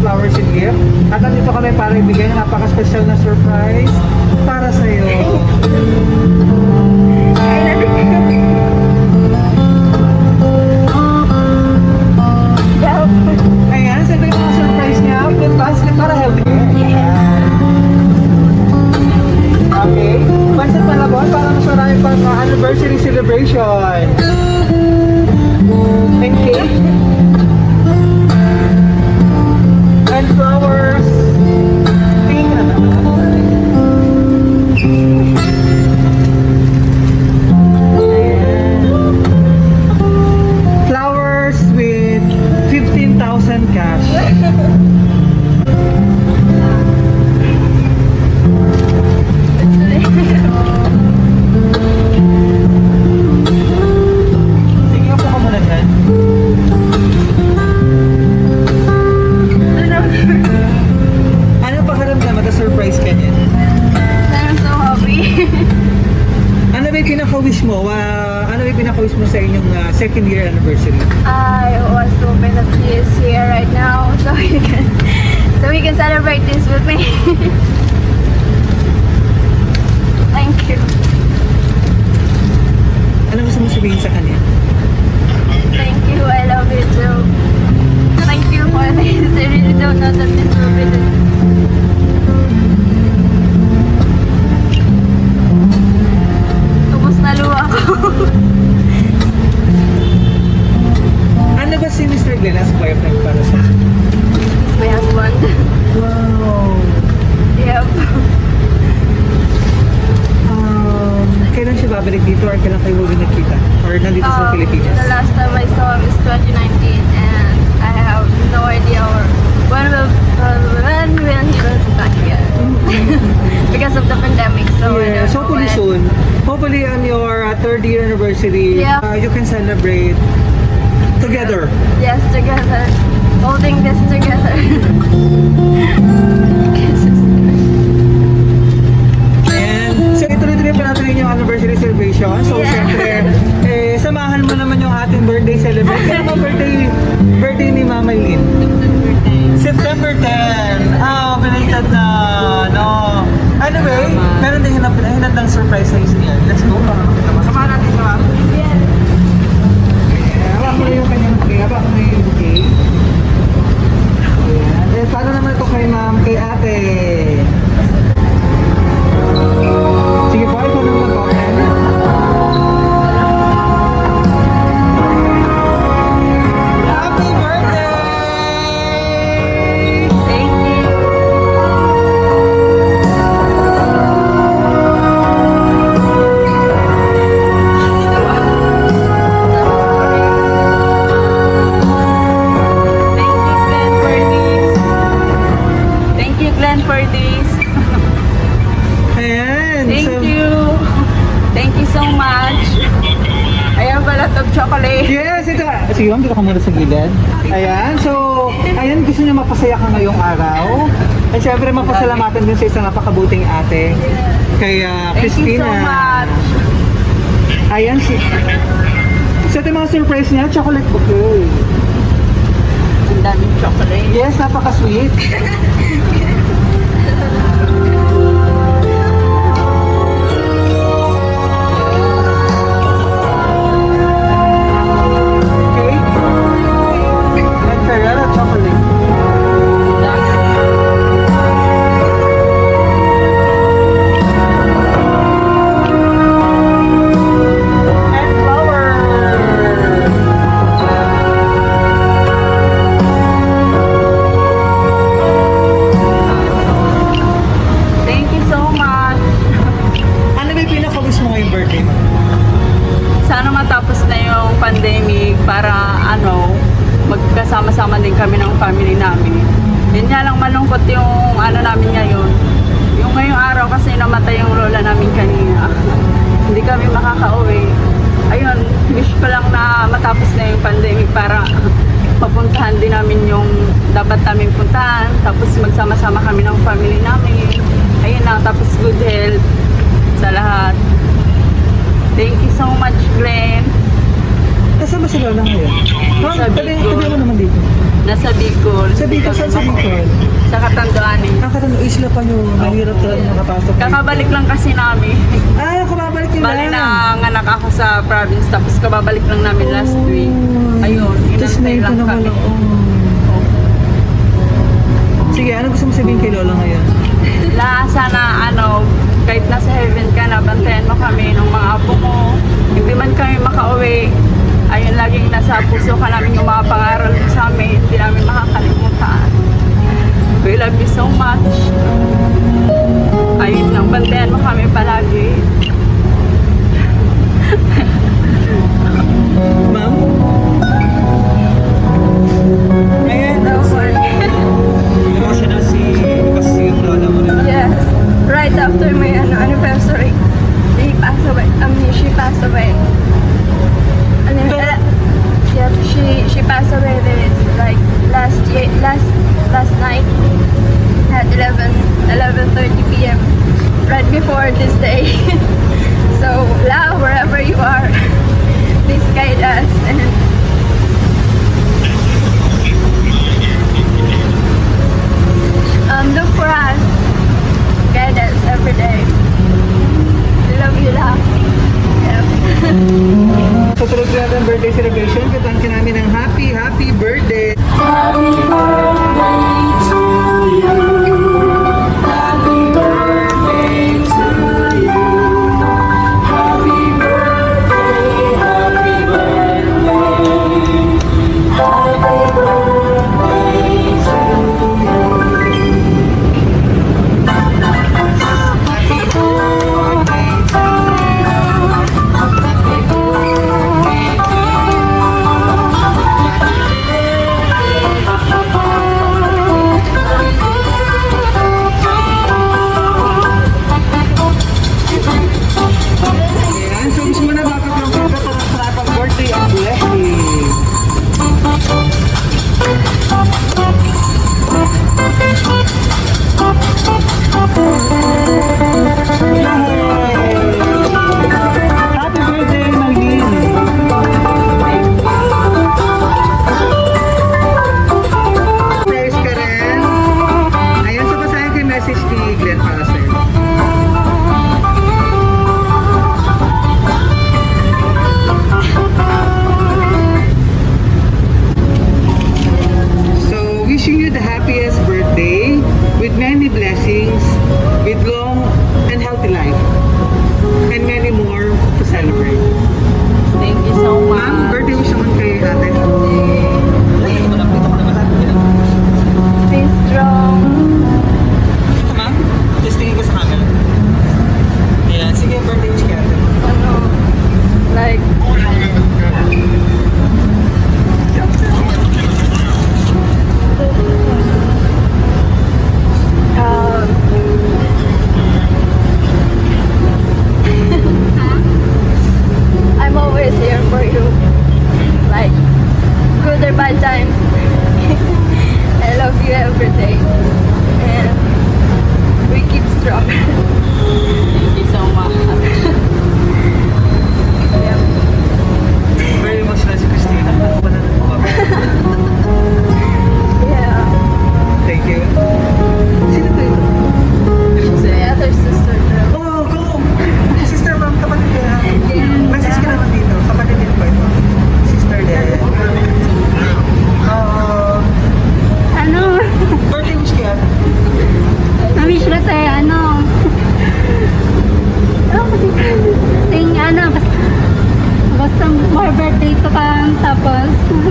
Flowers and Gift. At nandito kami para ibigay ng napaka-special na surprise para sa'yo. Ayan, sa yung mga surprise niya. With basket para healthy. Okay. Pansit palabon para mas marami pang anniversary celebration. And cake. Pinaka-wish mo? Ah, ano yung pinaka-wish mo sa inyong ah, second year anniversary? I was hoping that he is here right now so he can so he can celebrate this with me. Thank you. Ano gusto mo sabihin sa kanya? Thank you. I love you too. Thank you for this. I really don't know that this will be the Ano ba si Mr. Glenn as boyfriend para sa my husband. Wow! Yep. Um, kailan siya babalik dito or kailan kayo huli nagkita? Or nandito sa Um, Pilipinas? The last time I saw him is 2019 and I have no idea or when will when will he be back here because of the pandemic. So yeah, so when. soon. Hopefully on your uh, third year anniversary, Yeah. uh, you can celebrate together. Yes, together, holding this together. And so ituloy-tuloy pa natin yung anniversary celebration. So Yeah. syempre, eh, samahan mo naman yung ating birthday celebration. Kaya mo birthday, birthday ni Mama Lynn? September 10. Ah, belated na, no. Anyway, meron din hinap, hinap ng surprise sa niya. Let's go. Para makita mo. Samahan natin siya. ma'am. yes. Hawak mo na yung kanyang bouquet. Hawak mo na yung bouquet. Ayan. Eh, paano naman ito kay ma'am, kay ate? Mapasalamatan din sa isang napakabuting ate. Kay ah, Thank you Christina. so much. Ayan, si... Ito yung mga surprise niya, chocolate bouquet. Ang daming chocolate. Yes, napaka-sweet. sa lahat. Thank you so much, Glenn. Kasama si Lola ngayon? Ma'am, Sa tabi, Bicol. tabi mo naman dito. Nasa Bicol. Sa Bicol, saan sa Bicol? Sa Katanduanin. Nakatano, isla pa nyo. Mahirap talaga makapasok. dito. Kakabalik lang kasi namin. Ah, kababalik nyo Bali lang. na nganak ako sa province tapos kababalik lang namin last week. Ayun, Tapos inantay ngayon lang pa naman. kami. Oh. Sige, ano gusto mo sabihin kay Lola ngayon? La, sana ano, kahit nasa heaven ka na, bantayan mo kami ng mga apo mo. Hindi man kami makauwi, ayun laging nasa puso ka namin yung mga pangaral mo sa amin, hindi namin makakalimutan. We love you so much. Ayun lang, bantayan mo kami palagi. Ma'am? Ayan, emotional Right after my ano, anniversary, he passed away. I mean, she passed away. And then, uh, yeah, she she passed away this like last year, last last night at 11 11:30 p.m. Right before this day. so, La, wherever you are, please guide us and um, look for us. Every day. Love you, La. Yeah. Sa tulog natin birthday celebration, katangkin namin ng happy, happy birthday! Ayan,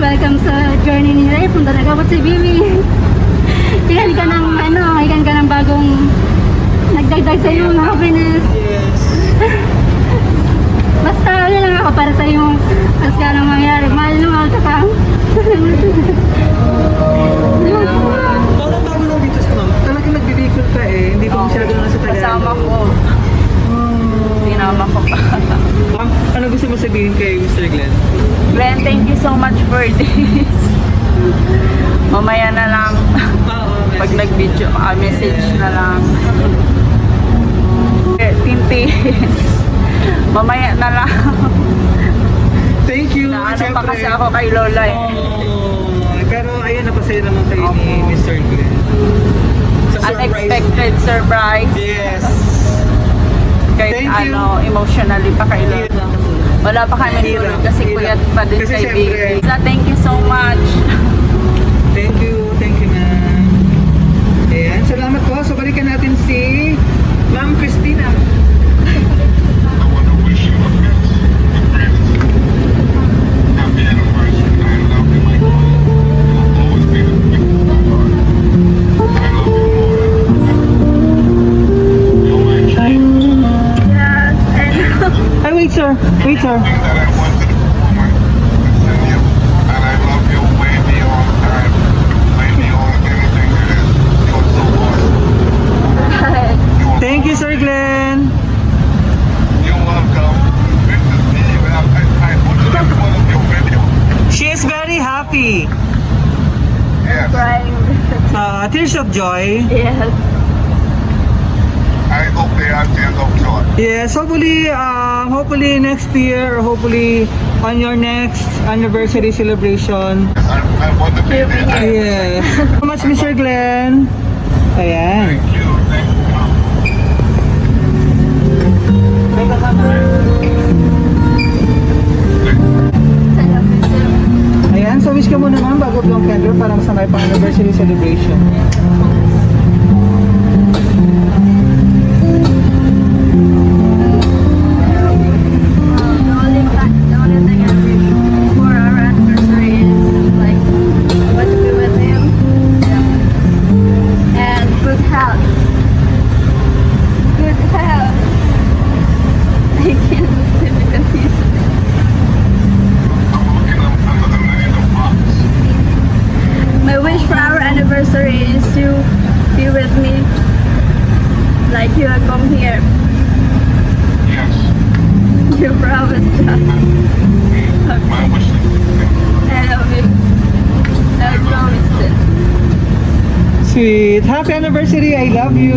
welcome sa journey ni Ray, punta na kapot si Bibi. Ikan ka ng, ano, ikan ka ng bagong, nagdagdag sa iyo ng happiness. Yes. Basta, ano lang ako para sa iyo, mas ka nang mangyari, mahal na mahal ka pa. Parang bago lang dito sa ma'am. Talagang nagbibikol pa eh. Hindi pa masyado na sa Tagalog. Kasama ko. Sinama ko pa. Ma'am, ano gusto mo sabihin kay Mr. Glenn? Glenn, thank you so much for this. Mamaya na lang. Oo, Pag nag-video, ah, message na lang. Eh, Tinti. Mamaya na lang. Thank you. Na ano pa kasi ako kay Lola eh. Oh, Pero ayun, napasaya naman kayo ni Opo. Mr. Glenn. Sa surprise. Unexpected surprise. Yes. Kahit Thank you. ano, emotionally pa kayo. Wala pa kami tulog kasi kuyat pa din Kasi kay Baby. So, thank you so much. Thank you, thank you na. Ayan, salamat po. So balikan natin si Ma'am Christina. You are Thank you, Sir Glenn. You're welcome. This is me. I, I, I watched every one of your videos. She is very happy. Yes. crying. Uh, tears of joy. Yes. Yes, hopefully, um, hopefully next year, or hopefully on your next anniversary celebration. I, I want to be there. Yes. so much, Mr. Glenn. Ayan. Thank you. Thank you. Ayan, so wish ka muna ma'am bago yung candle para sa may pang-anniversary celebration. Happy anniversary. I love you.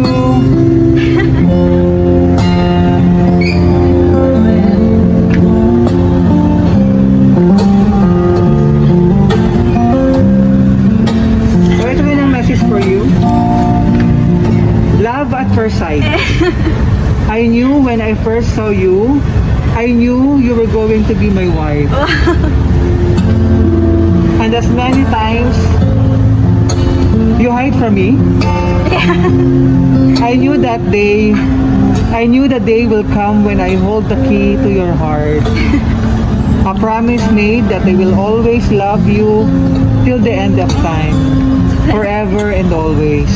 So ito rin ang message for you. Love at first sight. I knew when I first saw you, I knew you were going to be my wife. I knew the day will come when I hold the key to your heart. A promise made that I will always love you till the end of time, forever and always.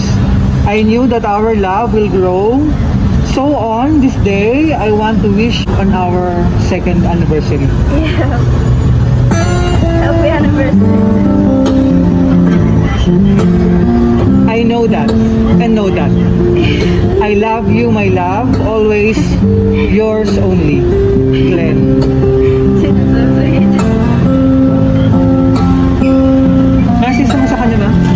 I knew that our love will grow. So on this day, I want to wish on our second anniversary. Yeah. Happy anniversary. I know that and know that. I love you, my love, always yours only, Glenn. Message mo sa kanya na?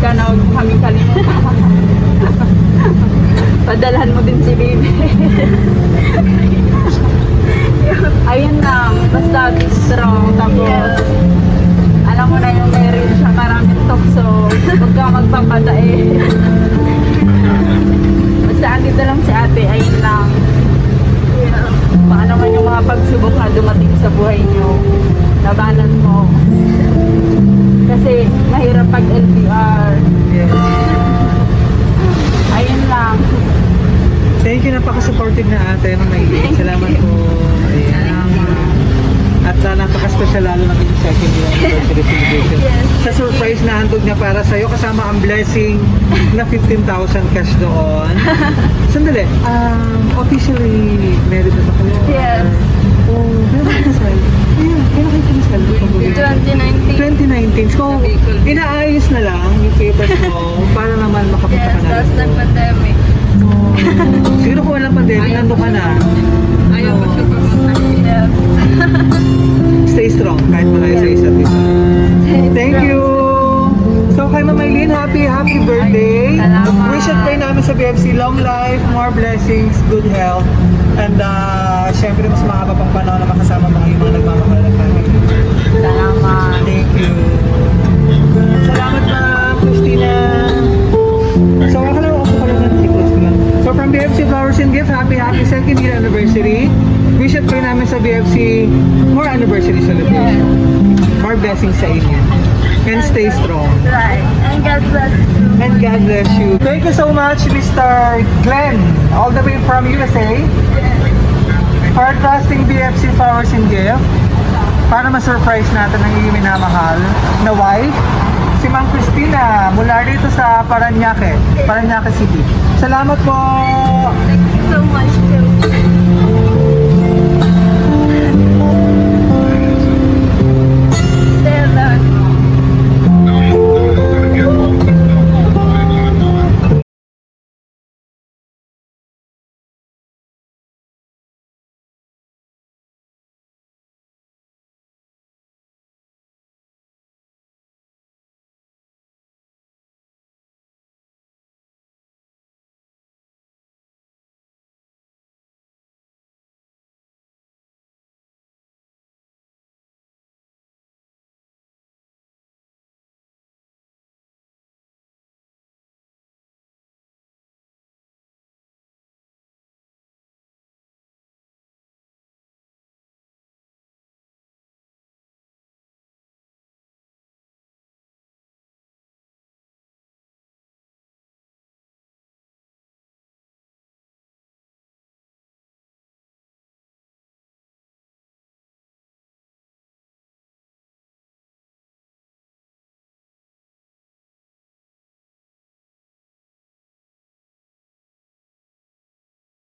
Ka na, huwag kami kalimutan. Padalhan mo din si baby. Ayun lang, basta be strong. Tapos, Yeah. alam mo na yung marriage siya maraming tukso. Huwag kang magpapadae. Napaka-supportive na ate ng Maylin. Salamat po. Ayan. At uh, napaka-special lalo ng inyong second year anniversary celebration. Yes. Sa surprise na handog niya para sa'yo, kasama ang blessing na 15,000 cash doon. Sandali, um, officially married na ba kayo? Yes. Oh, kayo kinasal? Ayun, kailan kayo kinasal? 2019. 2019. So, inaayos na lang yung papers mo para naman makapunta Yes, ka na tapos dito. nag-pandemic. Siguro kung walang pandemic, nandun ka na. Ayaw ko siya Yes. Stay strong kahit malayo sa isa't isa. Thank you! So kay Mama Eileen, happy, happy birthday! Salamat. Wish and pray namin sa BFC, long life, more blessings, good health, and uh, syempre mas mahaba pang panahon na makasama mo yung mga nagmamahal ng family. Salamat. Thank you! And Gift, happy, happy second year anniversary. Wish and pray namin sa BFC, more anniversary celebration. More blessings sa inyo. And stay strong. Right. And God bless you. And God bless you. Thank you so much, Mr. Glenn, all the way from USA, for trusting BFC Flowers and Gift para ma-surprise natin ang iyong minamahal na wife, si Mang Christina, mula rito sa Paranaque, Paranaque City. Salamat po! So much too.